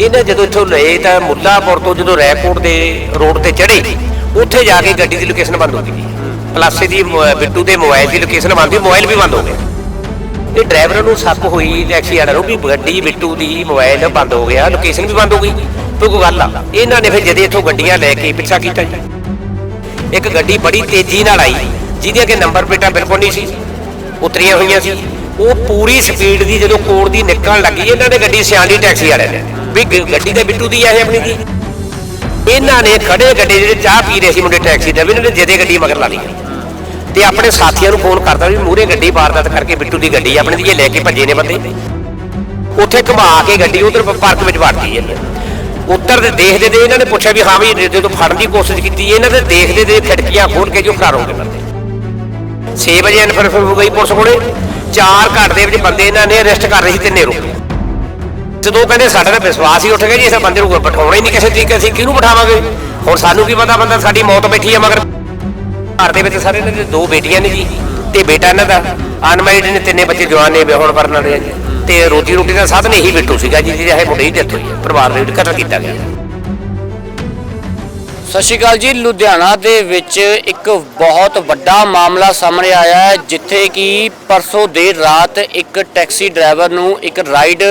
ਇਹਨੇ ਜਦੋਂ ਇੱਥੋਂ ਲਏ ਤਾਂ ਮੁੱਲਾਪੁਰ ਤੋਂ ਜਦੋਂ ਰੈਕੋਰਡ ਦੇ ਰੋਡ ਤੇ ਚੜੇ ਉੱਥੇ ਜਾ ਕੇ ਗੱਡੀ ਦੀ ਲੋਕੇਸ਼ਨ ਬੰਦ ਹੋ ਗਈ। ਪਲਾਸੇ ਦੀ ਬਿੱਟੂ ਦੇ ਮੋਬਾਈਲ ਦੀ ਲੋਕੇਸ਼ਨ ਬੰਦ ਹੋਈ ਮੋਬਾਈਲ ਵੀ ਬੰਦ ਹੋ ਗਿਆ ਇਹ ਡਰਾਈਵਰ ਨੂੰ ਸੱਪ ਹੋਈ ਟੈਕਸੀ ਵਾਲਿਆਂ ਨੂੰ ਵੀ ਗੱਡੀ ਬਿੱਟੂ ਦੀ ਮੋਬਾਈਲ ਬੰਦ ਹੋ ਗਿਆ ਲੋਕੇਸ਼ਨ ਵੀ ਬੰਦ ਹੋ ਗਈ। ਕੋਈ ਕੋਈ ਗੱਲ ਆ, ਇਹਨਾਂ ਨੇ ਫਿਰ ਜਦੇ ਇੱਥੋਂ ਗੱਡੀਆਂ ਲੈ ਕੇ ਪਿੱਛਾ ਕੀਤਾ ਇੱਕ ਗੱਡੀ ਬੜੀ ਤੇਜ਼ੀ ਨਾਲ ਆਈ ਜਿਹਦੀਆਂ ਕਿ ਨੰਬਰ ਪਲੇਟਾਂ ਬਿਲਕੁਲ ਨਹੀਂ ਸੀ, ਉਤਰੀਆਂ ਹੋਈਆਂ ਸੀ। ਉਹ ਪੂਰੀ ਸਪੀਡ ਦੀ ਜਦੋਂ ਕੋੜ ਦੀ ਨਿਕਲਣ ਲੱਗੀ, ਇਹਨਾਂ ਨੇ ਗੱਡੀ ਸਿਆਣੀ ਟੈਕਸੀ ਵਾਲਿਆਂ ਨੇ। ਵੀ ਗੱਡੀ ਤੇ ਬਿੱਟੂ ਦੀ ਆ ਇਹ ਆਪਣੀ ਦੀ ਇਹਨਾਂ ਨੇ ਖੜੇ ਗੱਡੇ ਜਿਹੜੇ ਚਾਹ ਪੀ ਰਹੇ ਸੀ ਮੁੰਡੇ ਟੈਕਸੀ ਦੇ ਵੀ ਇਹਨਾਂ ਨੇ ਜਿਹਦੇ ਗੱਡੀ ਮਗਰ ਲਾ ਲਈ। ਤੇ ਆਪਣੇ ਸਾਥੀਆਂ ਨੂੰ ਫੋਨ ਕਰਦਾ ਵੀ ਮੂਹਰੇ ਗੱਡੀ ਵਾਰਦਾਤ ਕਰਕੇ ਬਿੱਟੂ ਦੀ ਗੱਡੀ ਆਪਣੀ ਦੀ ਇਹ ਲੈ ਕੇ ਭੱਜੇ ਨੇ ਬੰਦੇ। ਉੱਥੇ ਘੁਮਾ ਕੇ ਗੱਡੀ ਉਧਰ ਪਾਰਕ ਵਿੱਚ ਵੜਤੀ ਹੈ ਉੱਤਰ ਦੇ ਦੇਖਦੇ ਦੇ ਇਹਨਾਂ ਨੇ ਪੁੱਛਿਆ ਵੀ ਹਾਂ ਵੀ ਜਦੋਂ ਫੜਨ ਦੀ ਕੋਸ਼ਿਸ਼ ਕੀਤੀ ਇਹਨਾਂ ਦੇ ਦੇਖਦੇ ਦੇ ਖਿੜਕੀਆਂ ਖੋਲ ਕੇ ਜੋ ਫਰਾਰ ਗਏ ਬੰਦੇ। 6 ਵਜੇ ਇਨਫੋਰਮੇਸ਼ਨ ਹੋ ਗਈ ਪੁਲਿਸ ਕੋਲੇ। 4 ਘੰਟੇ ਦੇ ਵਿੱਚ ਬੰਦੇ ਇਹਨਾਂ ਨੇ ਅਰੈਸਟ ਕਰ ਰਹੇ ਸੀ ਤਿੰਨੇ ਰੁਕ ਜਦੋਂ ਉਹ ਕਹਿੰਦੇ ਸਾਡਾ ਤਾਂ ਵਿਸ਼ਵਾਸ ਹੀ ਉੱਠ ਗਿਆ ਜੀ, ਇਸ ਬੰਦੇ ਨੂੰ ਬਿਠਾਉਣਾ ਹੀ ਨਹੀਂ ਕਿਸੇ ਤਰੀਕੇ ਅਸੀਂ ਕਿਹਨੂੰ ਬਿਠਾਵਾਂਗੇ? ਹੁਣ ਸਾਨੂੰ ਕੀ ਪਤਾ ਬੰਦਾ ਸਾਡੀ ਮੌਤ ਬੈਠੀ ਹੈ ਮਗਰ ਘਰ ਦੇ ਵਿੱਚ ਸਾਰੇ ਇਹਨਾਂ ਦੇ ਦੋ ਬੇਟੀਆਂ ਨੇ ਜੀ ਤੇ ਬੇਟਾ ਇਹਨਾਂ ਦਾ। ਅਨਮੈਰਿਡ ਨੇ ਤਿੰਨੇ ਬੱਚੇ ਜਵਾਨ ਨੇ, ਵਿਆਹਣ ਕਰਨ ਵਾਲੇ ਜੀ ਤੇ ਰੋਜੀ ਰੋਟੀ ਦਾ ਸਾਧਨ ਇਹੀ ਬਿੱਟੂ ਸੀਗਾ ਜੀ ਜਿਹੜਾ ਇਹ ਮੁੰਡੇ ਦੀ ਡੈਥ ਹੋਈ ਹੈ, ਪਰਿਵਾਰ ਦੇ ਵਿੱਚ ਕਤਲ ਕੀਤਾ ਗਿਆ। ਸਤਿ ਸ਼੍ਰੀ ਅਕਾਲ ਜੀ। ਲੁਧਿਆਣਾ ਦੇ ਵਿੱਚ ਇੱਕ ਬਹੁਤ ਵੱਡਾ ਮਾਮਲਾ ਸਾਹਮਣੇ ਆਇਆ ਹੈ, ਜਿੱਥੇ ਕਿ ਪਰਸੋਂ ਦੇਰ ਰਾਤ ਇੱਕ ਟੈਕਸੀ ਡਰਾਈਵਰ ਨੂੰ ਇੱਕ ਰਾਈਡ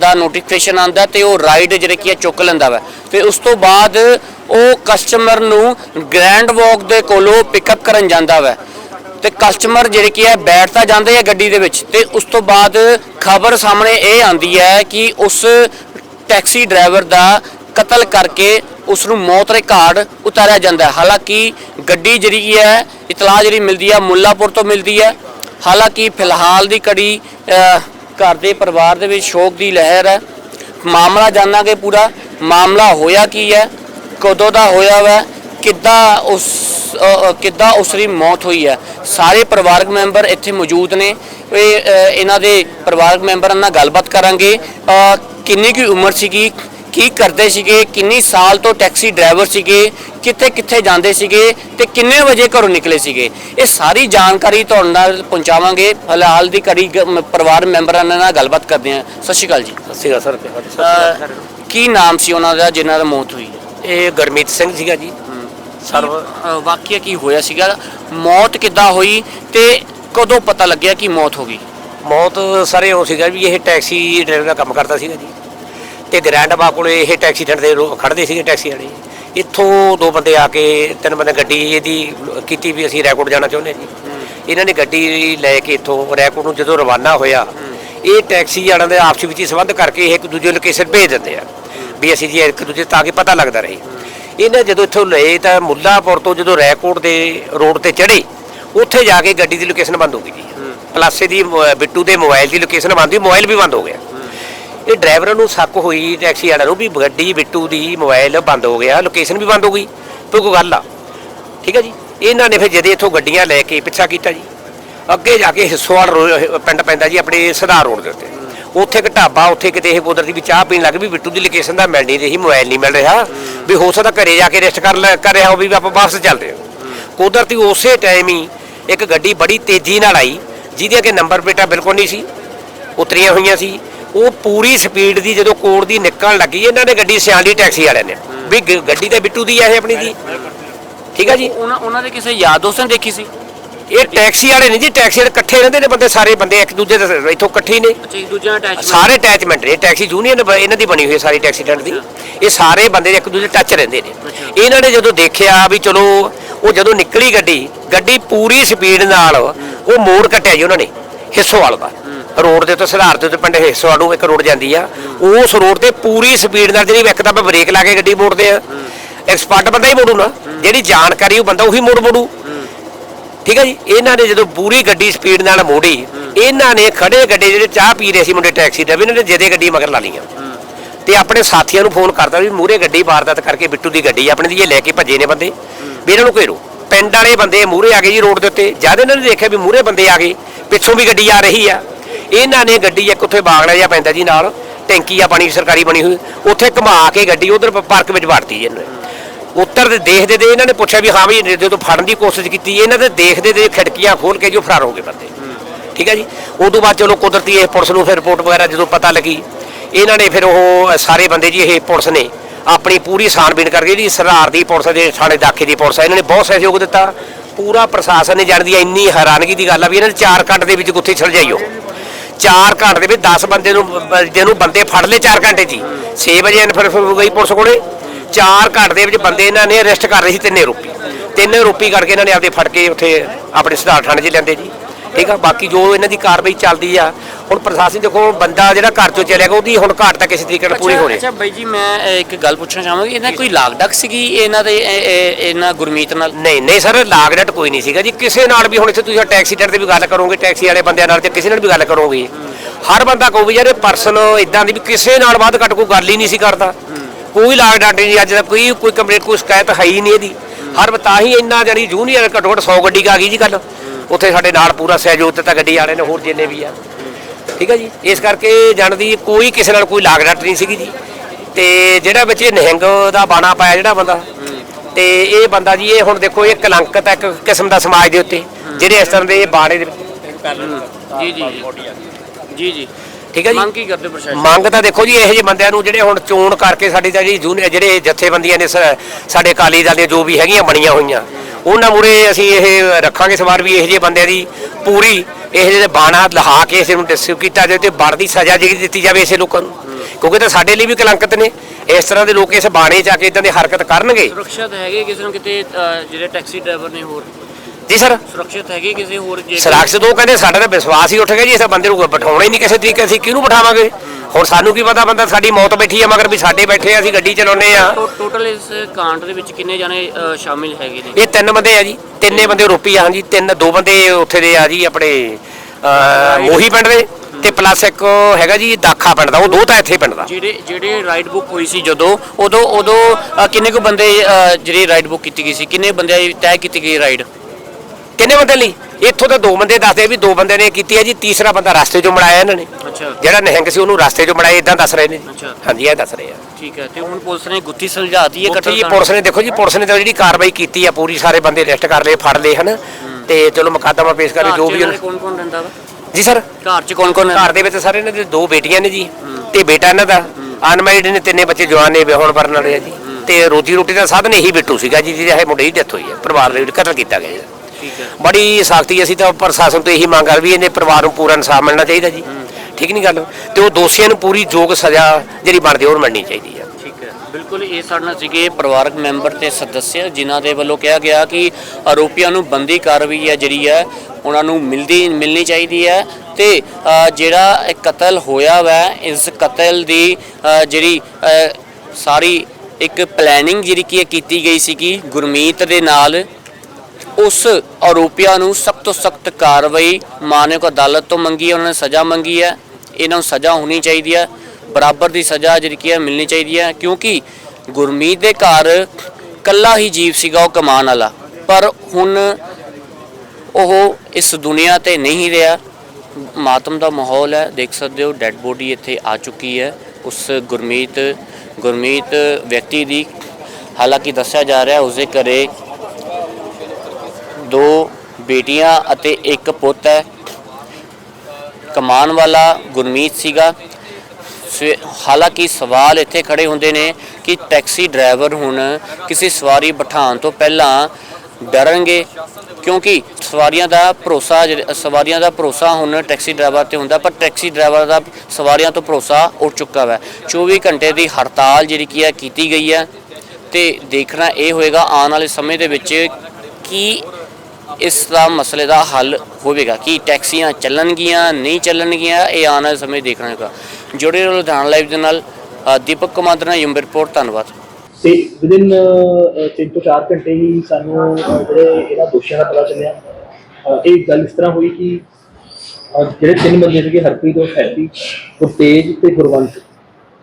ਦਾ ਨੋਟੀਫਿਕੇਸ਼ਨ ਆਂਦਾ ਤੇ ਉਹ ਰਾਈਡ ਜਿਹੜੇ ਕੀ ਹੈ ਚੁੱਕ ਲੈਂਦਾ ਵਾ। ਤੇ ਉਸ ਤੋਂ ਬਾਅਦ ਉਹ ਕਸਟਮਰ ਨੂੰ ਗ੍ਰੈਂਡ ਵਾਕ ਦੇ ਕੋਲੋਂ ਪਿਕਅਪ ਕਰਨ ਜਾਂਦਾ ਵਾ। ਤੇ ਕਸਟਮਰ ਜਿਹੜੇ ਕੀ ਹੈ ਬੈਠਦਾ ਜਾਂਦੇ ਆ ਗੱਡੀ ਦੇ ਵਿੱਚ, ਤੇ ਉਸ ਤੋਂ ਬਾਅਦ ਖਬਰ ਸਾਹਮਣੇ ਇਹ ਆਂਦੀ ਹੈ ਕਿ ਉਸ ਟੈਕਸੀ ਡਰਾਈਵਰ ਦਾ ਕਤਲ ਕਰਕੇ ਉਸ ਨੂੰ ਮੌਤ ਦੇ ਘਾਟ ਉਤਾਰਿਆ ਜਾਂਦਾ ਹੈ। ਹਾਲਾਂਕਿ ਗੱਡੀ ਜਿਹੜੀ ਹੈ, ਇਤਲਾਹ ਜਿਹੜੀ ਮਿਲਦੀ ਹੈ, ਮੁੱਲਾਪੁਰ ਤੋਂ ਮਿਲਦੀ ਹੈ। ਹਾਲਾਂਕਿ ਫਿਲਹਾਲ ਦੀ ਕੜੀ ਘਰ ਦੇ ਪਰਿਵਾਰ ਦੇ ਵਿੱਚ ਸ਼ੋਕ ਦੀ ਲਹਿਰ ਹੈ। ਮਾਮਲਾ ਜਾਣਾਂਗੇ ਪੂਰਾ। ਮਾਮਲਾ ਹੋਇਆ ਕੀ ਹੈ? ਕਦੋਂ ਦਾ ਹੋਇਆ ਵਾ? ਕਿੱਦਾਂ ਉਸ ਕਿੱਦਾਂ ਉਸ ਦੀ ਮੌਤ ਹੋਈ ਹੈ? ਸਾਰੇ ਪਰਿਵਾਰਕ ਮੈਂਬਰ ਇੱਥੇ ਮੌਜੂਦ ਨੇ। ਇਹ ਇਹਨਾਂ ਦੇ ਪਰਿਵਾਰਕ ਮੈਂਬਰਾਂ ਨਾਲ ਗੱਲਬਾਤ ਕਰਾਂਗੇ। ਕਿੰਨੀ ਕੀ ਉਮਰ ਸੀਗੀ? ਕੀ ਕਰਦੇ ਸੀਗੇ ਕਿੰਨੀ ਸਾਲ ਤੋਂ ਟੈਕਸੀ ਡਰਾਈਵਰ ਸੀਗੇ ਕਿੱਥੇ ਕਿੱਥੇ ਜਾਂਦੇ ਸੀਗੇ ਤੇ ਕਿੰਨੇ ਵਜੇ ਘਰੋਂ ਨਿਕਲੇ ਸੀਗੇ? ਇਹ ਸਾਰੀ ਜਾਣਕਾਰੀ ਤੁਹਾਡੇ ਨਾਲ ਪਹੁੰਚਾਵਾਂਗੇ। ਫਿਲਹਾਲ ਦੀ ਮ- ਪਰਿਵਾਰ ਮੈਂਬਰਾਂ ਨਾਲ ਗੱਲ-ਬਾਤ ਕਰਦੇ ਹਾਂ। ਸਤਿ ਸ਼੍ਰੀ ਅਕਾਲ ਜੀ। ਸੀਗਾ ਸਰ ਅ, ਕੀ ਨਾਮ ਸੀ ਉਹਨਾਂ ਦਾ ਜਿਨ੍ਹਾਂ ਦਾ ਮੌਤ ਹੋਈ? ਇਹ ਗਰਮੀਤ ਸਿੰਘ ਸੀਗਾ ਜੀ। ਸਰਵ ਅ, ਵਾਕਿਆ ਕੀ ਹੋਇਆ ਸੀਗਾ? ਮੌਤ ਕਿੱਦਾਂ ਹੋਈ ਤੇ ਕਦੋਂ ਪਤਾ ਲੱਗਿਆ ਕਿ ਮੌਤ ਹੋ ਗਈ? ਮੌਤ ਸਾਰੇ ਉਹ ਸੀਗਾ ਵੀ ਇਹ ਟੈਕਸੀ ਡਰਾਈਵਰ ਦਾ ਕੰਮ ਕਰਦਾ ਸੀਗਾ ਜੀ। ਤੇ ਗ੍ਰੈਂਡ ਬਾ ਕੋਲੇ ਇਹ ਟੈਕਸੀ ਤੇ ਰੋ- ਖੜਦੇ ਸੀਗੇ ਟੈਕਸੀ ਵਾਲੇ। ਇੱਥੋਂ ਦੋ ਬੰਦੇ ਆ ਕੇ ਤਿੰਨ ਬੰਦੇ ਗੱਡੀ ਇਹਦੀ ਕੀਤੀ ਵੀ ਅਸੀਂ ਰੈਕੋਰਡ ਜਾਣਾ ਚਾਹੁੰਦੇ ਜੀ ਇਹਨਾਂ ਨੇ ਗੱਡੀ ਲੈ ਕੇ ਇੱਥੋਂ ਰੈਕੋਰਡ ਨੂੰ ਜਦੋਂ ਰਵਾਨਾ ਹੋਇਆ ਇਹ ਟੈਕਸੀ ਵਾਲਿਆਂ ਦੇ ਆਪਸ ਵਿੱਚ ਹੀ ਸੰਬੰਧ ਕਰਕੇ ਇਹ ਇੱਕ ਦੂਜੇ ਲੋਕੇਸ਼ਨ ਭੇਜ ਦਿੰਦੇ ਆ ਵੀ ਅਸੀਂ ਜੀ ਇੱਕ ਦੂਜੇ ਤਾਂ ਕਿ ਪਤਾ ਲੱਗਦਾ ਰਹੇ। ਇਹਨੇ ਜਦੋਂ ਇੱਥੋਂ ਲਏ ਤਾਂ ਮੁੱਲਾਪੁਰ ਤੋਂ ਜਦੋਂ ਰੈਕੋਰਡ ਦੇ ਰੋਡ ਤੇ ਚੜੇ ਉੱਥੇ ਜਾ ਕੇ ਗੱਡੀ ਦੀ ਲੋਕੇਸ਼ਨ ਬੰਦ ਹੋ ਗਈ ਜੀ। ਪਲੱਸ ਦੀ ਬਿੱਟੂ ਦੇ ਮੋਬਾਈਲ ਦੀ ਲੋਕੇਸ਼ਨ ਬੰਦ ਹੋਈ ਮੋਬਾਈਲ ਵੀ ਬੰਦ ਹੋ ਗਿਆ। ਇਹ ਡਰਾਈਵਰਾਂ ਨੂੰ ਸ਼ੱਕ ਹੋਈ, ਟੈਕਸੀ ਵਾਲਿਆਂ ਨੂੰ ਵੀ ਗੱਡੀ ਬਿੱਟੂ ਦੀ ਮੋਬਾਈਲ ਬੰਦ ਹੋ ਗਿਆ, ਲੋਕੇਸ਼ਨ ਵੀ ਬੰਦ ਹੋ ਗਈ, ਕੋਈ ਕੋਈ ਗੱਲ ਆ। ਠੀਕ ਹੈ ਜੀ? ਇਹਨਾਂ ਨੇ ਫਿਰ ਜਦੇ ਇੱਥੋਂ ਗੱਡੀਆਂ ਲੈ ਕੇ ਪਿੱਛਾ ਕੀਤਾ ਜੀ। ਅੱਗੇ ਜਾ ਕੇ ਹਿੱਸੋਵਾਲ ਰੋ- ਪਿੰਡ ਪੈਂਦਾ ਜੀ, ਆਪਣੇ ਸੁਧਾਰ ਰੋਡ ਦੇ ਉੱਤੇ। ਉੱਥੇ ਇੱਕ ਢਾਬਾ, ਉੱਥੇ ਕਿਤੇ ਇਹ ਕੁਦਰਤੀ ਵੀ ਚਾਹ ਪੀਣ ਲੱਗ ਵੀ ਬਿੱਟੂ ਦੀ ਲੋਕੇਸ਼ਨ ਦਾ ਮਿਲ ਨਹੀਂ ਰਹੀ, ਮੋਬਾਈਲ ਨਹੀਂ ਮਿਲ ਰਿਹਾ। ਵੀ ਹੋ ਸਕਦਾ ਘਰੇ ਜਾ ਕੇ ਰੈਸਟ ਕਰ ਲੈ ਕਰ ਰਿਹਾ ਹੋਵੇ ਵੀ ਆਪਾਂ ਵਾਪਸ ਚੱਲਦੇ ਹਾਂ। ਕੁਦਰਤੀ ਉਸੇ ਟਾਈਮ ਹੀ ਇੱਕ ਗੱਡੀ ਬੜੀ ਤੇਜ਼ੀ ਨਾਲ ਆਈ, ਜਿਹਦੇ ਅੱਗੇ ਨੰਬਰ ਪਲੇਟਾਂ ਬਿਲਕੁਲ ਨਹੀਂ ਸੀ, ਉਤਰੀਆਂ ਹੋਈਆਂ ਸੀ। ਉਹ ਪੂਰੀ ਸਪੀਡ ਦੀ ਜਦੋਂ ਕੋੜ ਦੀ ਨਿਕਲਣ ਲੱਗੀ ਇਹਨਾਂ ਨੇ ਗੱਡੀ ਸਿਆਣੀ ਟੈਕਸੀ ਵਾਲਿਆਂ ਨੇ। ਵੀ ਗ- ਗੱਡੀ ਤੇ ਬਿੱਟੂ ਦੀ ਆ ਇਹ ਆਪਣੀ ਦੀ। ਠੀਕ ਆ ਜੀ? ਉਹਨਾਂ ਉਹਨਾਂ ਦੇ ਕਿਸੇ ਯਾਰ ਦੋਸਤ ਨੇ ਦੇਖੀ ਸੀ? ਇਹ ਟੈਕਸੀ ਵਾਲੇ ਨਹੀਂ ਜੀ ਟੈਕਸੀ ਵਾਲੇ ਇਕੱਠੇ ਰਹਿੰਦੇ ਨੇ ਬੰਦੇ ਸਾਰੇ ਬੰਦੇ ਇੱਕ ਦੂਜੇ ਦੇ ਇੱਥੋਂ ਇਕੱਠੇ ਹੀ ਨੇ। ਅੱਛਾ ਇੱਕ ਦੂਜੇ ਨਾਲ ਅਟੈਚਮੈਂਟ ਸਾਰੇ ਅਟੈਚਮੈਂਟ ਨੇ ਟੈਕਸੀ ਯੂਨੀਅਨ ਬ- ਇਹਨਾਂ ਦੀ ਬਣੀ ਹੋਈ ਹੈ ਸਾਰੀ ਟੈਕਸੀ ਸਟੈਂਡ ਦੀ। ਇਹ ਸਾਰੇ ਬੰਦੇ ਇੱਕ ਦੂਜੇ ਟੱਚ ਰਹਿੰਦੇ ਨੇ। ਇਹਨਾਂ ਨੇ ਜਦੋਂ ਦੇਖਿਆ ਵੀ ਚਲੋ ਉਹ ਜਦੋਂ ਨਿਕਲੀ ਗੱਡੀ ਗੱਡੀ ਪੂਰੀ ਸਪੀਡ ਨਾਲ ਉਹ ਮੋੜ ਕੱਟਿਆ ਜੀ ਉਹਨਾਂ ਨੇ ਹਿੱਸੋਵਾਲ ਦਾ ਰੋਡ ਦੇ ਉੱਤੇ ਸੁਧਾਰ ਦੇ ਉੱਤੇ ਪਿੰਡ ਹਿੱਸੋਵਾਲ ਨੂੰ ਇੱਕ ਰੋਡ ਜਾਂਦੀ ਆ। ਉਸ ਰੋਡ ਤੇ ਪੂਰੀ ਸਪੀਡ ਨਾਲ ਜਿਹੜੀ ਇੱਕ ਤਾਂ ਆਪਾਂ ਬ੍ਰੇਕ ਲਾ ਕੇ ਗੱਡੀ ਮੋੜਦੇ ਆ। ਐਕਸਪਰਟ ਬੰਦਾ ਹੀ ਮੋੜੂ ਨਾ, ਜਿਹੜੀ ਜਾਣਕਾਰੀ ਉਹ ਬੰਦਾ ਉਹੀ ਮੋੜ ਮੋੜੂ। ਠੀਕ ਹੈ ਜੀ? ਇਹਨਾਂ ਨੇ ਜਦੋਂ ਪੂਰੀ ਗੱਡੀ ਸਪੀਡ ਨਾਲ ਮੋੜੀ, ਇਹਨਾਂ ਨੇ ਖੜੇ ਗੱਡੇ ਜਿਹੜੇ ਚਾਹ ਪੀ ਰਹੇ ਸੀ ਮੁੰਡੇ ਟੈਕਸੀ ਦੇ ਇਹਨਾਂ ਨੇ ਜਦੇ ਗੱਡੀ ਮਗਰ ਲਾ ਲਈਆਂ। ਤੇ ਆਪਣੇ ਸਾਥੀਆਂ ਨੂੰ ਫੋਨ ਕਰਦਾ ਵੀ ਮੂਹਰੇ ਗੱਡੀ ਵਾਰਦਾਤ ਕਰਕੇ ਬਿੱਟੂ ਦੀ ਗੱਡੀ ਆਪਣੇ ਦੀ ਇਹ ਲੈ ਕੇ ਭੱਜੇ ਨੇ ਬੰਦੇ। ਵੀ ਇਹਨਾਂ ਨੂੰ ਘੇਰੋ। ਪਿੰਡ ਵਾਲੇ ਬੰਦੇ ਮੂਹਰੇ ਆ ਗਏ ਜੀ ਰੋਡ ਦੇ ਉੱਤੇ। ਜਦ ਇਹਨਾਂ ਨੇ ਦੇਖਿਆ ਵੀ ਮੂਹਰੇ ਬੰਦੇ ਆ ਗਏ, ਪਿੱਛੋਂ ਵੀ ਗੱਡੀ ਆ ਰਹੀ ਆ। ਇਹਨਾਂ ਨੇ ਗੱਡੀ ਇੱਕ ਉੱਥੇ ਬਾਗੜਾ ਜਿਹਾ ਪੈਂਦਾ ਜੀ ਨਾਲ, ਟੈਂਕੀ ਆ ਪਾਣੀ ਸਰਕਾਰੀ ਬਣੀ ਹੋਈ, ਉੱਥੇ ਘੁਮਾ ਕੇ ਗੱਡੀ ਉਧਰ ਪਾਰਕ ਵਿੱਚ ਵੜਤੀ ਜੀ ਇਹਨਾਂ। ਨੇ ਉੱਤਰ ਦੇ ਦੇਖਦੇ ਦੇ ਇਹਨਾਂ ਨੇ ਪੁੱਛਿਆ ਵੀ ਹਾਂ ਵੀ ਜਦੋਂ ਫੜਨ ਦੀ ਕੋਸ਼ਿਸ਼ ਕੀਤੀ, ਇਹਨਾਂ ਦੇ ਦੇਖਦੇ ਦੇ ਖਿੜਕੀਆਂ ਖੋਲ ਕੇ ਜੋ ਫਰਾਰ ਹੋ ਗਏ ਬੰਦੇ। ਠੀਕ ਹੈ ਜੀ? ਉਦੋਂ ਬਾਅਦ ਚਲੋ ਕੁਦਰਤੀ ਇਹ ਪੁਲਿਸ ਨੂੰ ਫਿਰ ਰਿਪੋਰਟ ਵਗੈਰਾ ਜਦੋਂ ਪਤਾ ਲੱਗੀ, ਇਹਨਾਂ ਨੇ ਫਿਰ ਉਹ ਸਾਰੇ ਬੰਦੇ ਜੀ ਇਹ ਪੁਲਿਸ ਨੇ ਆਪਣੀ ਪੂਰੀ ਛਾਣਬੀਣ ਕਰਕੇ ਜਿਹੜੀ ਸਰਦਾਰ ਦੀ ਪੁਲਿਸ ਦੇ ਥਾਣੇ ਦਾਖੇ ਦੀ ਪੁਲਿਸ ਆ, ਇਹਨਾਂ ਨੇ ਬਹੁਤ ਸਹਿਯੋਗ ਦਿੱਤਾ। ਪੂਰਾ ਪ੍ਰਸ਼ਾਸਨ ਨੇ ਜਾਣਦੀ ਇੰਨੀ ਹੈਰਾਨਗੀ ਦੀ ਗੱਲ ਆ ਵੀ ਇਹਨਾਂ ਨੇ 4 ਘੰਟੇ ਦੇ ਵਿੱਚ ਗੁੱਥੀ ਛਲ ਜਾਈਓ 4 ਘੰਟੇ ਦੇ ਵਿੱਚ 10 ਬੰਦੇ ਨੂੰ, ਜਿਹਨੂੰ ਬੰਦੇ ਫੜ ਲਏ 4 ਘੰਟੇ 'ਚ ਹੀ 6 ਵਜੇ ਇਨਫੋਰਮੇਸ਼ਨ ਗਈ ਪੁਲਿਸ ਕੋਲੇ। 4 ਘੰਟੇ ਦੇ ਵਿੱਚ ਬੰਦੇ ਇਹਨਾਂ ਨੇ ਅਰੈਸਟ ਕਰ ਰਹੇ ਸੀ ਤਿੰਨੇ ਰੂਪੀ ਤਿੰਨੇ ਰੂਪੀ ਕਰਕੇ ਇਹਨਾਂ ਨੇ ਆਪਦੇ ਫੜ ਕੇ ਉੱਥੇ ਆਪਣੇ ਸੁਧਾਰ ਥਾਣੇ 'ਚ ਲੈਂਦੇ ਜੀ। ਠੀਕ ਆ? ਬਾਕੀ ਜੋ ਇਹਨਾਂ ਦੀ ਕਾਰਵਾਈ ਚੱਲਦੀ ਆ ਹੁਣ ਪ੍ਰਸ਼ਾਸਨ ਦੇਖੋ ਬੰਦਾ ਜਿਹੜਾ ਘਰ ਚੋਂ ਚਲਿਆ ਗਿਆ ਉਹਦੀ ਹੁਣ ਘਾਟ ਤਾਂ ਕਿਸੇ ਤਰੀਕੇ ਨਾਲ ਪੂਰੀ ਹੋਣੀ ਅੱਛਾ ਬਾਈ ਜੀ ਮੈਂ ਇੱਕ ਗੱਲ ਪੁੱਛਣਾ ਚਾਹਾਂਗਾ ਇਹਨਾਂ ਕੋਈ ਲਾਗ ਡਕ ਸੀਗੀ ਇਹਨਾਂ ਦੇ ਇਹ- ਇਹ- ਇਹਨਾਂ ਗੁਰਮੀਤ ਨਾਲ? ਨਹੀਂ ਨਹੀਂ ਸਰ ਲਾਗਡਟ ਕੋਈ ਨਹੀਂ ਸੀਗਾ ਜੀ। ਕਿਸੇ ਨਾਲ ਵੀ ਹੁਣ ਇੱਥੇ ਤੁਸੀਂ ਟੈਕਸੀ ਸਟੈਂਡ ਤੇ ਵੀ ਗੱਲ ਕਰੋਗੇ ਟੈਕਸੀ ਵਾਲੇ ਬੰਦਿਆਂ ਨਾਲ ਤੇ ਕਿਸੇ ਨਾਲ ਵੀ ਗੱਲ ਕਰੋਗੇ। ਹਰ ਬੰਦਾ ਕਹੂ ਵੀ ਯਾਰ ਇਹ ਪਰਸਨ ਇਦਾਂ ਦੀ ਵੀ ਕਿਸੇ ਨਾਲ ਵੱਧ ਘੱਟ ਕੋਈ ਗੱਲ ਹੀ ਨਹੀਂ ਸੀ ਕਰਦਾ। ਕੋਈ ਲਾਗਡਟ ਨਹੀਂ ਅੱਜ ਤੱਕ ਕੋਈ ਕੋਈ ਕੰਪਲੇਂਟ ਕੋਈ ਸ਼ਿਕਾਇਤ ਹੈ ਹੀ ਨਹੀਂ ਇਹਦੀ। ਹਰ ਤਾਂ ਹੀ ਇੰਨਾ ਜਾਨੀ ਜੂਨੀਅਰ ਘੱਟੋ ਘੱਟ 100 ਗੱਡੀ ਆ ਗਈ ਜੀ ਕੱਲ ਉੱਥੇ ਸਾਡੇ ਨਾਲ ਪੂਰਾ ਸਹਿਯੋਗ ਦਿੱਤਾ ਗੱਡੀ ਵਾਲੇ ਨੇ ਹੋਰ ਜਿੰਨੇ ਵੀ ਆ। ਠੀਕ ਹੈ ਜੀ? ਇਸ ਕਰਕੇ ਜਾਣਦੀ ਕੋਈ ਕਿਸੇ ਨਾਲ ਕੋਈ ਲਾਗਡਟ ਨਹੀਂ ਸੀਗੀ ਜੀ। ਤੇ ਜਿਹੜਾ ਵਿੱਚ ਇਹ ਨਿਹੰਗ ਦਾ ਬਾਣਾ ਪਾਇਆ ਜਿਹੜਾ ਬੰਦਾ ਤੇ ਇਹ ਬੰਦਾ ਜੀ ਇਹ ਹੁਣ ਦੇਖੋ ਇਹ ਕਲੰਕਤ ਹੈ ਇੱਕ ਕਿਸਮ ਦਾ ਸਮਾਜ ਦੇ ਉੱਤੇ ਜਿਹੜੇ ਇਸ ਤਰ੍ਹਾਂ ਦੇ ਬਾਣੇ ਦੇ ਜੀ ਜੀ ਜੀ। ਜੀ ਠੀਕ ਹੈ ਜੀ? ਮੰਗ ਕੀ ਕਰਦੇ ਪ੍ਰਸ਼ਾਸਨ? ਮੰਗ ਤਾਂ ਦੇਖੋ ਜੀ ਇਹੋ ਜਿਹੇ ਬੰਦਿਆਂ ਨੂੰ ਜਿਹੜੇ ਹੁਣ ਚੋਣ ਕਰਕੇ ਸਾਡੀ ਤਾਂ ਜਿਹੜੀ ਜਥੇਬੰਦੀਆਂ ਨੇ ਸਾਡੇ ਅਕਾਲੀ ਦਲ ਦੀਆਂ ਜੋ ਵੀ ਹੈਗੀਆਂ ਬਣੀਆਂ ਹੋਈਆਂ ਉਹਨਾਂ ਮੂਰੇ ਅਸੀਂ ਇਹ ਰੱਖਾਂਗੇ ਸਵਾਰ ਵੀ ਇਹੋ ਜਿਹੇ ਬੰਦਿਆਂ ਦੀ ਪੂਰੀ ਇਹੋ ਜਿਹੇ ਬਾਣਾ ਲਹਾ ਕੇ ਇਸ ਨੂੰ ਡਿਸਕਿਊ ਕੀਤਾ ਜਾਵੇ ਤੇ ਬਣਦੀ ਸਜ਼ਾ ਜਿਹੜੀ ਦਿੱਤੀ ਜਾਵੇ ਇਸੇ ਲੋਕਾਂ ਨੂੰ। ਕਿਉਂਕਿ ਤਾਂ ਸਾਡੇ ਲਈ ਵੀ ਕਲੰਕਤ ਨੇ। ਇਸ ਤਰ੍ਹਾਂ ਦੇ ਲੋਕ ਇਸ ਬਾਣੇ 'ਚ ਆ ਕੇ ਇਦਾਂ ਦੀ ਹਰਕਤ ਕਰਨਗੇ। ਸੁਰੱਖਿਅਤ ਹੈਗੇ ਕਿਸੇ ਨੂੰ ਕਿਤੇ ਜਿਹੜੇ ਟੈਕਸੀ ਡਰਾਈਵਰ ਨੇ ਹੋਰ? ਜੀ ਸਰ। ਸੁਰੱਖਿਅਤ ਹੈਗੇ ਕਿਸੇ ਹੋਰ ਜੇ ਸਰਾਕਸ ਤੋਂ ਕਹਿੰਦੇ ਸਾਡਾ ਤਾਂ ਵਿਸ਼ਵਾਸ ਹੀ ਉੱਠ ਗਿਆ ਜੀ ਇਸ ਬੰਦੇ ਨੂੰ ਬਿਠਾਉਣਾ ਹੀ ਨਹੀਂ ਕਿਸੇ ਤਰੀਕੇ ਅਸੀਂ ਕਿਹਨੂੰ ਬਿਠਾਵਾਂਗੇ? ਹੁਣ ਸਾਨੂੰ ਕੀ ਪਤਾ ਬੰਦਾ ਸਾਡੀ ਮੌਤ ਬੈਠੀ ਆ ਮਗਰ ਵੀ ਸਾਡੇ ਬੈਠੇ ਆ ਅਸੀਂ ਗੱਡੀ ਚਲਾਉਂਦੇ ਆ। ਟੋਟਲ ਇਸ ਕਾਂਡ ਦੇ ਵਿੱਚ ਕਿੰਨੇ ਜਾਣੇ ਅ, ਸ਼ਾਮਿਲ ਹੈਗੇ ਨੇ? ਇਹ ਤਿੰਨ ਬੰਦੇ ਆ ਜੀ। ਤਿੰਨੇ ਬੰਦੇ ਰੋਪੀ ਆ ਹਾਂਜੀ। ਤਿੰਨ ਦੋ ਬੰਦੇ ਉੱਥੇ ਦੇ ਆ ਜੀ ਆਪਣੇ ਅਹ, ਮੋਹੀ ਪਿੰਡ ਦੇ। ਤੇ ਪਲੱਸ ਇੱਕ ਹੈਗਾ ਜੀ ਦਾਖਾ ਪਿੰਡ ਦਾ। ਉਹ ਦੋ ਤਾਂ ਇੱਥੇ ਪਿੰਡ ਦਾ। ਜਿਹੜੇ ਜਿਹੜੇ ਰਾਈਡ ਬੁੱਕ ਹੋਈ ਸੀ ਜਦੋਂ ਉਦੋਂ ਉਦੋਂ ਅ, ਕਿੰਨੇ ਕੁ ਬੰਦੇ ਅ, ਜਿਹੜੀ ਰਾਈਡ ਬੁੱਕ ਕੀਤੀ ਗਈ ਸੀ? ਕਿੰਨੇ ਬੰਦੇ ਦੀ ਤੈਅ ਕੀਤੀ ਗਈ ਰਾਈਡ ਕਿੰਨੇ ਬੰਦੇ ਲਈ? ਇੱਥੋਂ ਤਾਂ ਦੋ ਬੰਦੇ ਦੱਸਦੇ ਵੀ ਦੋ ਬੰਦੇ ਨੇ ਕੀਤੀ ਹੈ ਜੀ ਤੀਸਰਾ ਬੰਦਾ ਰਸਤੇ 'ਚੋਂ ਬਣਾਇਆ ਇਹਨਾਂ ਨੇ। ਅੱਛਾ। ਜਿਹੜਾ ਨਿਹੰਗ ਸੀ ਉਹਨੂੰ ਰਸਤੇ 'ਚੋਂ ਬਣਾਇਆ ਇਦਾਂ ਦੱਸ ਰਹੇ ਨੇ। ਅੱਛਾ। ਹਾਂਜੀ ਇਹ ਦੱਸ ਰਹੇ ਆ। ਠੀਕ ਹੈ ਤੇ ਹੁਣ ਪੁਲਿਸ ਨੇ ਗੁੱਥੀ ਸੁਲਝਾਤੀ ਹੈ ਕਤਲ ਜੀ। ਪੁਲਿਸ ਨੇ ਦੇਖੋ ਜੀ ਪੁਲਿਸ ਨੇ ਤਾਂ ਜਿਹੜੀ ਕਾਰਵਾਈ ਕੀਤੀ ਆ ਪੂਰੀ ਸਾਰੇ ਬੰਦੇ ਅਰੈਸਟ ਕਰ ਲਏ ਫੜ ਲਏ ਹਨ। ਤੇ ਚਲੋ ਮੁਕੱਦਮਾ ਪੇਸ਼ ਕਰ ਜੋ ਵੀ ਕੌਣ ਕੌਣ ਰਹਿੰਦਾ ਵਾ? ਜੀ ਸਰ? ਘਰ 'ਚ ਕੌਣ ਕੌਣ ਘਰ ਦੇ ਵਿੱਚ ਸਾਰੇ ਇਹਨਾਂ ਦੇ ਦੋ ਬੇਟੀਆਂ ਨੇ ਜੀ ਤੇ ਬੇਟਾ ਇਹਨਾਂ ਦਾ। ਅਨਮੈਰਿਡ ਨੇ ਤਿੰਨੇ ਬੱਚੇ ਜਵਾਨ ਨੇ ਵਿਆਹਣ ਵਰਨ ਵਾਲੇ ਆ ਜੀ। ਤੇ ਰੋਜੀ ਰੋਟੀ ਦਾ ਸਾਧਨ ਇਹੀ ਬਿੱਟੂ ਸੀਗਾ ਜੀ ਜਿਹਦੇ ਇਹ ਮੁੰਡੇ ਦੀ ਡੈਥ ਹੋਈ ਹੈ ਪਰਿਵਾਰ ਦੇ ਵਿੱਚ ਕਤਲ ਕੀਤਾ ਗਿਆ ਜੀ। ਬੜੀ ਸਖਤੀ ਅਸੀਂ ਤਾਂ ਪ੍ਰਸ਼ਾਸਨ ਤੋਂ ਇਹੀ ਮੰਗ ਕਰ ਵੀ ਇਹਨੇ ਪਰਿਵਾਰ ਨੂੰ ਪੂਰਾ ਇਨਸਾਫ ਮਿਲਣਾ ਚਾਹੀਦਾ ਜੀ। ਠੀਕ ਨਹੀਂ ਗੱਲ? ਤੇ ਉਹ ਦੋਸ਼ੀਆਂ ਨੂੰ ਪੂਰੀ ਯੋਗ ਸਜ਼ਾ ਜਿਹੜੀ ਬਣਦੀ ਉਹ ਮਿਲਣੀ ਚਾਹੀਦੀ ਹੈ ਠੀਕ ਹੈ। ਬਿਲਕੁਲ ਇਹ ਸਾਡੇ ਨਾਲ ਸੀਗੇ ਪਰਿਵਾਰਕ ਮੈਂਬਰ ਤੇ ਸਦੱਸਿਆ ਜਿਨ੍ਹਾਂ ਦੇ ਵੱਲੋਂ ਕਿਹਾ ਗਿਆ ਕਿ ਆਰੋਪੀਆਂ ਨੂੰ ਬੰਦੀ ਕਾਰਵਾਈ ਹੈ ਜਿਹੜੀ ਹੈ ਉਹਨਾਂ ਨੂੰ ਮਿਲਦੀ ਮਿਲਣੀ ਚਾਹੀਦੀ ਹੈ। ਤੇ ਜਿਹੜਾ ਇਹ ਕਤਲ ਹੋਇਆ ਵੈ ਇਸ ਕਤਲ ਦੀ ਜਿਹੜੀ ਸਾਰੀ ਇੱਕ ਪਲੈਨਿੰਗ ਜਿਹੜੀ ਕੀ ਕੀਤੀ ਗਈ ਸੀ ਕਿ ਗੁਰਮੀਤ ਦੇ ਨਾਲ ਉਸ ਆਰੋਪੀਆਂ ਨੂੰ ਸਖਤ ਤੋਂ ਸਖਤ ਕਾਰਵਾਈ ਮਾਨਕ ਅਦਾਲਤ ਤੋਂ ਮੰਗੀ ਹੈ, ਉਹਨਾਂ ਨੇ ਸਜ਼ਾ ਮੰਗੀ ਹੈ। ਇਹਨਾਂ ਨੂੰ ਸਜ਼ਾ ਹੋਣੀ ਚਾਹੀਦੀ ਹੈ, ਬਰਾਬਰ ਦੀ ਸਜ਼ਾ ਜਿਹੜੀ ਕੀ ਹੈ, ਮਿਲਣੀ ਚਾਹੀਦੀ ਹੈ, ਕਿਉਂਕਿ ਗੁਰਮੀਤ ਦੇ ਘਰ ਕੱਲਾ ਹੀ ਜੀਵ ਸੀਗਾ ਉਹ ਕਮਾਨ ਵਾਲਾ। ਪਰ ਹੁਣ ਉਹ ਇਸ ਦੁਨੀਆ ਤੇ ਨਹੀਂ ਰਿਹਾ। ਮਾਤਮ ਦਾ ਮਾਹੌਲ ਹੈ, ਦੇਖ ਸਕਦੇ ਹੋ, ਡੈੱਡ ਬੋਡੀ ਇੱਥੇ ਆ ਚੁੱਕੀ ਹੈ। ਉਸ ਗੁਰਮੀਤ ਗੁਰਮੀਤ ਵਿਅਕਤੀ ਦੀ ਹਾਲਾਂਕਿ ਦੱਸਿਆ ਜਾ ਰਿਹਾ, ਉਸਦੇ ਘਰੇ ਦੋ ਬੇਟੀਆਂ ਅਤੇ ਇੱਕ ਪੁੱਤ ਹੈ। ਕਮਾਨ ਵਾਲਾ ਗੁਰਮੀਤ ਸੀਗਾ। ਸਵੇ- ਹਾਲਾਂਕਿ ਸਵਾਲ ਇੱਥੇ ਖੜੇ ਹੁੰਦੇ ਨੇ ਕਿ ਟੈਕਸੀ ਡਰਾਈਵਰ ਹੁਣ ਕਿਸੇ ਸਵਾਰੀ ਬਿਠਾਉਣ ਤੋਂ ਪਹਿਲਾਂ ਡਰਨਗੇ, ਕਿਉਂਕਿ ਸਵਾਰੀਆਂ ਦਾ ਭਰੋਸਾ ਜਿਹੜੇ- ਸਵਾਰੀਆਂ ਦਾ ਭਰੋਸਾ ਹੁਣ ਟੈਕਸੀ ਡਰਾਈਵਰ ਤੇ ਹੁੰਦਾ, ਪਰ ਟੈਕਸੀ ਡਰਾਈਵਰ ਦਾ ਸਵਾਰੀਆਂ ਤੋਂ ਭਰੋਸਾ ਉੱਠ ਚੁੱਕਾ ਹੈ 24 ਘੰਟੇ ਦੀ ਹੜਤਾਲ ਜਿਹੜੀ ਕੀ ਹੈ, ਕੀਤੀ ਗਈ ਹੈ। ਤੇ ਦੇਖਣਾ ਇਹ ਹੋਏਗਾ ਆਉਣ ਵਾਲੇ ਸਮੇਂ ਦੇ ਵਿੱਚ ਕੀ ਇਸ ਦਾ ਮਸਲੇ ਦਾ ਹੱਲ ਹੋਵੇਗਾ ਕਿ ਟੈਕਸੀਆਂ ਚੱਲਣਗੀਆਂ, ਨਹੀਂ ਚੱਲਣਗੀਆਂ, ਇਹ ਆਉਣ ਵਾਲੇ ਸਮੇਂ ਦੇਖਣਾ ਹੋਏਗਾ ਜੁੜੇ ਰਹੋ ਲੁਧਿਆਣਾ ਲਾਈਵ ਦੇ ਨਾਲ। ਦੀਪਕ ਕੁਮਾਰ ਦਾ ਯੂਮ ਰਿਪੋਰਟ, ਧੰਨਵਾਦ। ਤੇ ਵਿਦਿਨ 3 ਤੋਂ 4 ਘੰਟੇ ਹੀ ਸਾਨੂੰ ਜਿਹੜੇ ਇਹਨਾਂ ਦੋਸ਼ੀਆਂ ਦਾ ਪਤਾ ਚੱਲਿਆ। ਇਹ ਗੱਲ ਇਸ ਤਰ੍ਹਾਂ ਹੋਈ ਕਿ ਜਿਹੜੇ ਤਿੰਨ ਬੰਦੇ ਸੀਗੇ, ਹਰਪ੍ਰੀਤ ਔਰ ਹੈਪੀ ਗੁਰਤੇਜ ਤੇ ਗੁਰਵੰਤ।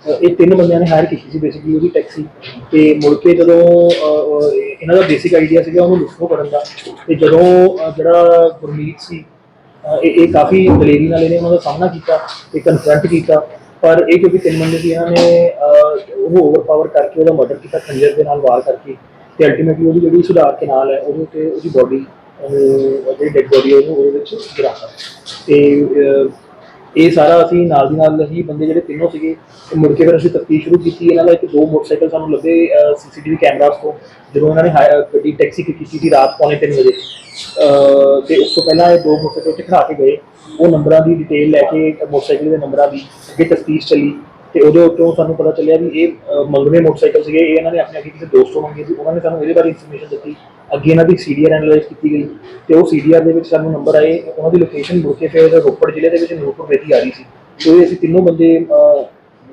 ਇਹ ਤਿੰਨ ਬੰਦਿਆਂ ਨੇ ਹਾਇਰ ਕੀਤੀ ਸੀ ਬੇਸਿਕਲੀ ਉਹਦੀ ਟੈਕਸੀ ਤੇ ਮੁੜ ਕੇ ਜਦੋਂ ਅਹ, ਇਹਨਾਂ ਦਾ ਬੇਸਿਕ ਆਈਡੀਆ ਸੀਗਾ ਉਹਨੂੰ ਲੁੱਟੋ ਕਰਨ ਦਾ। ਤੇ ਜਦੋਂ ਅਹ, ਜਿਹੜਾ ਗੁਰਮੀਤ ਸੀ ਅਹ, ਇਹ ਇਹ ਕਾਫੀ ਦਲੇਰੀ ਨਾਲ ਇਹਨੇ ਉਹਨਾਂ ਦਾ ਸਾਹਮਣਾ ਕੀਤਾ ਤੇ ਕਨਫਰੰਟ ਕੀਤਾ। ਪਰ ਇਹ ਕਿਉਂਕਿ ਤਿੰਨ ਬੰਦੇ ਸੀ ਇਹਨਾਂ ਨੇ ਅਹ, ਉਹ ਓਵਰਪਾਵਰ ਕਰਕੇ ਉਹਦਾ ਮਰਡਰ ਕੀਤਾ ਖੰਜਰ ਦੇ ਨਾਲ ਵਾਰ ਕਰਕੇ। ਤੇ ਅਲਟੀਮੇਟਲੀ ਉਹਦੀ ਜਿਹੜੀ ਸੁਧਾਰ ਕੇ ਨਾਲ ਹੈ ਉਹਦੇ ਉੱਤੇ ਉਹਦੀ ਬੋਡੀ ਜਿਹੜੀ ਡੈਡ ਬੋਡੀ ਉਹਨੂੰ ਉਹਦੇ ਵਿੱਚ ਗਿਰਾਤਾ। ਤੇ ਅਹ, ਇਹ ਸਾਰਾ ਅਸੀਂ ਨਾਲ ਦੀ ਨਾਲ ਹੀ ਬੰਦੇ ਜਿਹੜੇ ਤਿੰਨੋਂ ਸੀਗੇ ਤੇ ਮੁੜ ਕੇ ਫਿਰ ਅਸੀਂ ਤਫਤੀਸ਼ ਸ਼ੁਰੂ ਕੀਤੀ। ਇਹਨਾਂ ਦਾ ਇੱਕ ਦੋ ਮੋਟਰਸਾਈਕਲ ਸਾਨੂੰ ਲੱਗੇ ਸੀਸੀਟੀਵੀ ਕੈਮਰਾਸ ਤੋਂ, ਜਦੋਂ ਇਹਨਾਂ ਨੇ ਹਾਇਰ ਅਹ, ਗੱਡੀ, ਟੈਕਸੀ ਕੀਤੀ ਸੀ ਰਾਤ ਪੌਣੇ ਤਿੰਨ ਵਜੇ। ਅਹ, ਤੇ ਉਸ ਤੋਂ ਪਹਿਲਾਂ ਇਹ ਦੋ ਮੋਟਰਸਾਈਕਲ ਉੱਥੇ ਖੜਾ ਕੇ ਗਏ। ਉਹ ਨੰਬਰਾਂ ਦੀ ਡਿਟੇਲ ਲੈ ਕੇ, ਮੋਟਰਸਾਈਕਲ ਦੇ ਨੰਬਰਾਂ ਦੀ ਅੱਗੇ ਤਫਤੀਸ਼ ਚੱਲੀ। ਤੇ ਉਹਦੇ ਉੱਤੋਂ ਸਾਨੂੰ ਪਤਾ ਚੱਲਿਆ ਵੀ ਇਹ ਅਹ, ਮੰਗਵੇਂ ਮੋਟਰਸਾਈਕਲ ਸੀਗੇ ਇਹ ਇਹਨਾਂ ਨੇ ਆਪਣੇ ਅੱਗੇ ਕਿਸੇ ਦੋਸਤ ਤੋਂ ਮੰਗੇ ਸੀ ਉਹਨਾਂ ਨੇ ਸਾਨੂੰ ਇਹਦੇ ਬਾਰੇ ਇਨਫੋਰਮੇਸ਼ਨ ਦਿੱਤੀ। ਅੱਗੇ ਇਹਨਾਂ ਦੀ ਸੀਡੀਆਰ ਐਨਾਲਾਈਜ਼ ਕੀਤੀ ਗਈ। ਤੇ ਉਹ ਸੀਡੀਆਰ ਦੇ ਵਿੱਚ ਸਾਨੂੰ ਨੰਬਰ ਆਏ ਉਹਨਾਂ ਦੀ ਲੋਕੇਸ਼ਨ ਮੁੜ ਕੇ ਫਿਰ ਰੋਪੜ ਜ਼ਿਲ੍ਹੇ ਦੇ ਵਿੱਚ ਨੂਰਪੁਰ ਵੇਦੀ ਆ ਰਹੀ ਸੀ। ਤੇ ਇਹ ਅਸੀਂ ਤਿੰਨੋਂ ਬੰਦੇ ਅਹ,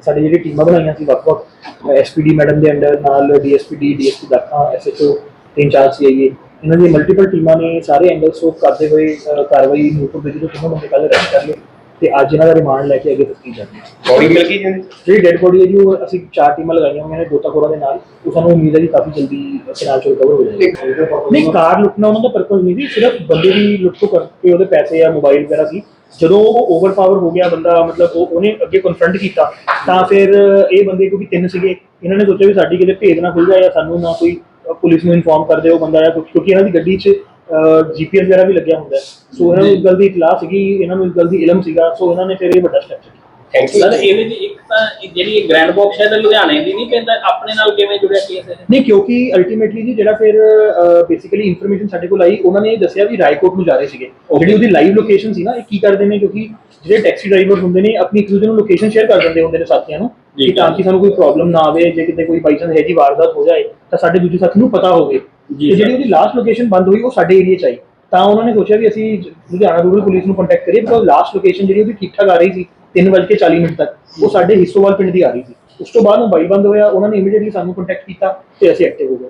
ਸਾਡੀ ਜਿਹੜੀ ਟੀਮਾਂ ਬਣਾਈਆਂ ਸੀ ਵੱਖ-ਵੱਖ ਐਸਪੀਡੀ ਮੈਡਮ ਦੇ ਅੰਡਰ ਨਾਲ ਡੀਐਸਪੀਡੀ ਡੀਐਸਪੀ ਦਾਖਾ ਐਸਐਚਓ ਤੇ ਇੰਚਾਰਜ ਸੀਆਈਏ ਇਹਨਾਂ ਦੀ ਮਲਟੀਪਲ ਟੀਮਾਂ ਨੇ ਸਾਰੇ ਐਂਗਲ ਸੋਪ ਕਰਦੇ ਹੋਏ ਅਹ, ਕਾਰਵਾਈ ਨੂਰਪੁਰ ਵੇਦੀ ਤੋਂ ਤਿੰਨੋਂ ਬੰਦੇ ਕੱਲ੍ਹ ਅਰੈਸਟ ਕਰ ਲਏ। ਤੇ ਅੱਜ ਇਹਨਾਂ ਦਾ ਰਿਮਾਂਡ ਲੈ ਕੇ ਅੱਗੇ ਤਫਤੀਸ਼ ਜਾਰੀ ਹੈ। ਬੋਡੀ ਮਿਲ ਗਈ ਜੀ ਜਿਹੜੀ ਡੈਡ ਬੋਡੀ ਹੈ ਜੀ ਉਹ ਅਸੀਂ ਚਾਰ ਟੀਮਾਂ ਲਗਾਈਆਂ ਹੋਈਆਂ ਨੇ ਗੋਤਾਖੋਰਾਂ ਦੇ ਨਾਲ। ਉਹ ਸਾਨੂੰ ਉਮੀਦ ਹੈ ਕਿ ਕਾਫੀ ਜਲਦੀ ਫਿਨਾਂਸ ਚ ਰਿਕਵਰ ਹੋ ਜਾਏਗੀ ਨਹੀਂ ਕਾਰ ਲੁੱਟਣਾ ਉਹਨਾਂ ਦਾ ਪਰਪਸ ਨਹੀਂ ਸੀ ਸਿਰਫ ਬੰਦੇ ਦੀ ਲੁੱਟ ਕਰਕੇ ਉਹਦੇ ਪੈਸੇ ਜਾਂ ਮੋਬਾਈਲ ਵਗੈਰਾ ਸੀ। ਜਦੋਂ ਉਹ ਓਵਰਪਾਵਰ ਹੋ ਗਿਆ ਬੰਦਾ ਮਤਲਬ ਉਹ ਉਹਨੇ ਅੱਗੇ ਕਨਫਰੰਟ ਕੀਤਾ ਤਾਂ ਫਿਰ ਇਹ ਬੰਦੇ ਕਿਉਂਕਿ ਤਿੰਨ ਸੀਗੇ ਇਹਨਾਂ ਨੇ ਸੋਚਿਆ ਵੀ ਸਾਡੀ ਕਿਤੇ ਭੇਦ ਨਾ ਖੁੱਲ ਜਾਏ ਜਾਂ ਸਾਨੂੰ ਨਾ ਕੋਈ ਪੁਲਿਸ ਨੂੰ ਇਨਫੋਰਮ ਕਰ ਦੇ ਉਹ ਬੰਦਾ ਜਾਂ ਕੁਛ ਕਿਉਂਕਿ ਇਹਨਾਂ ਦੀ ਗੱਡੀ 'ਚ ਜੀਪੀਐਸ ਵਗੈਰਾ ਵੀ ਲੱਗਿਆ ਹੁੰਦਾ ਹੈ। ਸੋ ਇਹਨਾਂ ਨੂੰ ਇਸ ਗੱਲ ਦੀ ਇਤਲਾਹ ਸੀਗੀ ਇਹਨਾਂ ਨੂੰ ਇਸ ਗੱਲ ਦੀ ਇਲਮ ਸੀਗਾ ਸੋ ਇਹਨਾਂ ਨੇ ਫਿਰ ਇਹ ਵੱਡਾ ਸਟੈਪ ਚੁੱਕਿਆ। ਥੈਂਕ ਸਰ ਇਹਦੇ ਵਿੱਚ ਇੱਕ ਤਾਂ ਇਹ ਜਿਹੜੀ ਇਹ ਗ੍ਰੈਂਡ ਬਾਕਸ ਹੈ ਤਾਂ ਲੁਧਿਆਣੇ ਦੀ ਨਹੀਂ ਪੈਂਦਾ ਆਪਣੇ ਨਾਲ ਕਿਵੇਂ ਜੁੜਿਆ ਕੇਸ ਹੈ ਨਹੀਂ ਕਿਉਂਕਿ ਅਲਟੀਮੇਟਲੀ ਜੀ ਜਿਹੜਾ ਫਿਰ ਬੇਸਿਕਲੀ ਇਨਫੋਰਮੇਸ਼ਨ ਸਾਡੇ ਕੋਲ ਆਈ ਉਹਨਾਂ ਨੇ ਇਹ ਦੱਸਿਆ ਵੀ ਰਾਏਕੋਟ ਨੂੰ ਜਾ ਰਹੇ ਸੀਗੇ। ਜਿਹੜੀ ਉਹਦੀ ਲਾਈਵ ਲੋਕੇਸ਼ਨ ਸੀ ਨਾ ਇਹ ਕੀ ਕਰਦੇ ਨੇ ਕਿਉਂਕਿ ਜਿਹੜੇ ਟੈਕਸੀ ਡਰਾਈਵਰ ਹੁੰਦੇ ਨੇ ਆਪਣੀ ਇੱਕ ਦੂਜੇ ਨੂੰ ਲੋਕੇਸ਼ਨ ਸ਼ੇਅਰ ਕਰ ਦਿੰਦੇ ਹੁੰਦੇ ਨੇ ਸਾਥੀਆਂ ਨੂੰ ਕਿ ਤਾਂ ਕਿ ਸਾਨੂੰ ਕੋਈ ਪ੍ਰੋਬਲਮ ਨਾ ਆਵੇ ਜੇ ਕਿਤੇ ਕੋਈ ਬਾਈ ਚਾਂਸ ਹੈ ਜੀ ਵਾਰਦਾਤ ਹੋ ਜਾਏ ਤਾਂ ਸਾਡੇ ਦੂਜੇ ਸਾਥੀ ਨੂੰ ਪਤਾ ਹੋਵੇ। ਜੀ ਤੇ ਸਰ। ਜਿਹੜੀ ਉਹਦੀ ਲਾਸਟ ਲੋਕੇਸ਼ਨ ਬੰਦ ਹੋਈ ਉਹ ਸਾਡੇ ਏਰੀਆ ਚ ਆਈ। ਤਾਂ ਉਹਨਾਂ ਨੇ ਸੋਚਿਆ ਵੀ ਅਸੀਂ ਲੁਧਿਆਣਾ ਰੂਰਲ ਪੁਲਿਸ ਨੂੰ ਕੰਟੈਕਟ ਕਰੀਏ ਬਿਕੋਜ਼ ਲਾਸਟ ਲੋਕੇਸ਼ਨ ਜਿਹੜੀ ਉਹਦੀ ਠੀਕ ਠਾਕ ਆ ਰਹੀ ਸੀ 3:40 ਮਿੰਟ ਤੱਕ, ਉਹ ਸਾਡੇ ਹਿੱਸੋਵਾਲ ਪਿੰਡ ਦੀ ਆ ਰਹੀ ਸੀ। ਉਸ ਤੋਂ ਬਾਅਦ ਮੋਬਾਈਲ ਬੰਦ ਹੋਇਆ, ਉਹਨਾਂ ਨੇ ਇਮੀਡੀਏਟਲੀ ਸਾਨੂੰ ਕੰਟੈਕਟ ਕੀਤਾ ਤੇ ਅਸੀਂ ਐਕਟਿਵ ਹੋ ਗਏ।